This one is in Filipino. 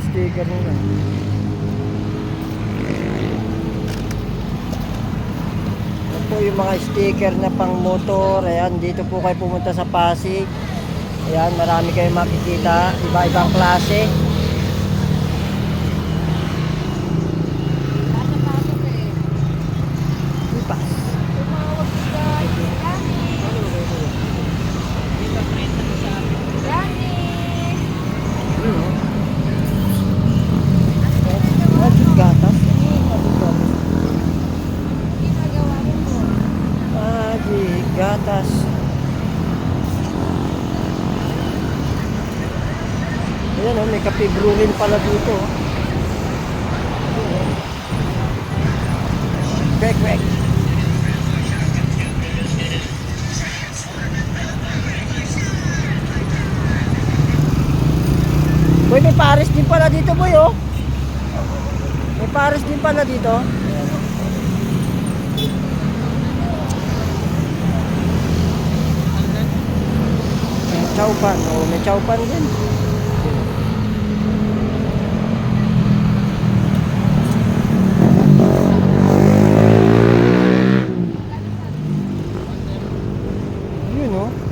sticker nila. Yan po yung mga sticker na pang motor. Ayan, dito po kayo pumunta sa Pasig. Ayan, marami kayong makikita. Iba-ibang klase. Gatas. Ayan o, may kape brewin pala dito. oh. Kwek, kwek. Boy, may Paris din pala dito, boy, oh. May Paris din pala dito. chowpan o may chowpan din yun o no?